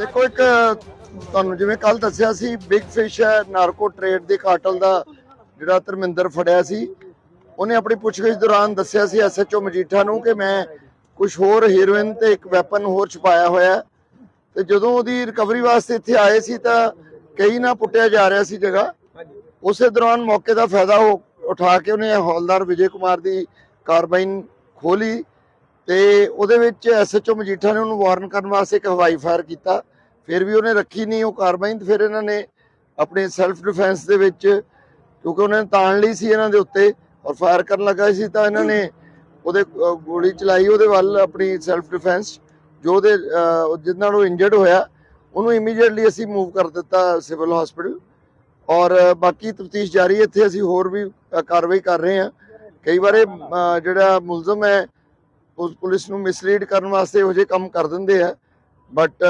ਦੇਖੋ ਇੱਕ, ਤੁਹਾਨੂੰ ਜਿਵੇਂ ਕੱਲ ਦੱਸਿਆ ਸੀ ਬਿਗ ਫਿਸ਼ ਹੈ ਨਾਰਕੋ ਟ੍ਰੇਡ ਦੇ ਕਾਟਲ ਦਾ ਜਿਹੜਾ ਧਰਮਿੰਦਰ ਫੜਿਆ ਸੀ। ਉਹਨੇ ਆਪਣੀ ਪੁੱਛਗਿੱਛ ਦੌਰਾਨ ਦੱਸਿਆ ਸੀ ਐਸਐਚਓ ਮਜੀਠਾ ਨੂੰ ਕਿ ਮੈਂ ਕੁਝ ਹੋਰ ਹੀਰੋਇਨ ਤੇ ਇੱਕ ਵੈਪਨ ਹੋਰ ਛੁਪਾਇਆ ਹੋਇਆ ਹੈ। ਤੇ ਜਦੋਂ ਉਹਦੀ ਰਿਕਵਰੀ ਵਾਸਤੇ ਇੱਥੇ ਆਏ ਸੀ ਤਾਂ ਕਈ ਨਾ ਪੁੱਟਿਆ ਜਾ ਰਿਹਾ ਸੀ ਜਗ੍ਹਾ। ਉਸੇ ਦੌਰਾਨ ਮੌਕੇ ਦਾ ਫਾਇਦਾ ਉਹ ਉਠਾ ਕੇ ਉਹਨੇ ਹੌਲਦਾਰ ਵਿਜੇ ਕੁਮਾਰ ਦੀ ਕਾਰਬਾਈਨ ਖੋਲੀ ਤੇ ਉਹਦੇ ਵਿੱਚ ਐਸਐਚਓ ਮਜੀਠਾ ਨੇ ਉਹਨੂੰ ਵਾਰਨ ਕਰਨ ਵਾਸਤੇ ਇੱਕ ਹਵਾਈ ਫਾਇਰ ਕੀਤਾ। ਫਿਰ ਵੀ ਉਹਨੇ ਰੱਖੀ ਨਹੀਂ ਉਹ ਕਾਰਵਾਈ ਫਿਰ ਇਹਨਾਂ ਨੇ ਆਪਣੇ ਸੈਲਫ ਡਿਫੈਂਸ ਦੇ ਵਿੱਚ ਕਿਉਂਕਿ ਉਹਨਾਂ ਨੇ ਤਾਣ ਲਈ ਸੀ ਇਹਨਾਂ ਦੇ ਉੱਤੇ ਔਰ ਫਾਇਰ ਕਰਨ ਲੱਗਾ ਸੀ ਤਾਂ ਇਹਨਾਂ ਨੇ ਉਹਦੇ ਗੋਲੀ ਚਲਾਈ ਉਹਦੇ ਵੱਲ ਆਪਣੀ ਸੈਲਫ ਡਿਫੈਂਸ ਜੋ ਉਹਦੇ ਅਹ, ਜਿਸ ਨਾਲ ਉਹ ਇੰਜਰਡ ਹੋਇਆ ਉਹਨੂੰ ਇਮੀਡੀਏਟਲੀ ਅਸੀਂ ਮੂਵ ਕਰ ਦਿੱਤਾ ਸਿਵਲ ਹਸਪੀਟਲ ਔਰ ਬਾਕੀ ਤਫਤੀਸ਼ ਜਾਰੀ ਹੈ ਇੱਥੇ ਅਸੀਂ ਹੋਰ ਵੀ ਕਾਰਵਾਈ ਕਰ ਰਹੇ ਹਾਂ। ਕਈ ਵਾਰ ਜਿਹੜਾ ਮੁਲਜ਼ਮ ਹੈ ਪੁਲਿਸ ਨੂੰ ਮਿਸਲੀਡ ਕਰਨ ਵਾਸਤੇ ਇਹੋ ਜਿਹੇ ਕੰਮ ਕਰ ਦਿੰਦੇ ਆ। ਬਟ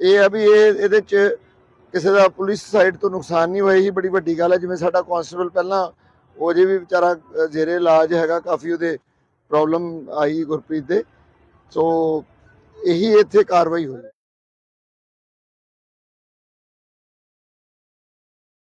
ਇਹ ਆ ਵੀ ਇਹ ਇਹਦੇ ਚ ਕਿਸੇ ਦਾ ਪੁਲਿਸ ਸਾਈਡ ਤੋਂ ਨੁਕਸਾਨ ਨਹੀਂ ਹੋਇਆ। ਹੀ ਬੜੀ ਵੱਡੀ ਗੱਲ ਹੈ ਜਿਵੇਂ ਸਾਡਾ ਕਾਂਸਟੇਬਲ ਪਹਿਲਾਂ, ਉਹ ਜੇ ਵੀ ਵਿਚਾਰਾ ਜ਼ੇਰੇ ਇਲਾਜ ਹੈਗਾ, ਕਾਫੀ ਉਹਦੇ ਪ੍ਰੋਬਲਮ ਆਈ ਗੁਰਪ੍ਰੀਤ ਦੇ। ਸੋ ਇਹੀ ਇੱਥੇ ਕਾਰਵਾਈ ਹੋਈ।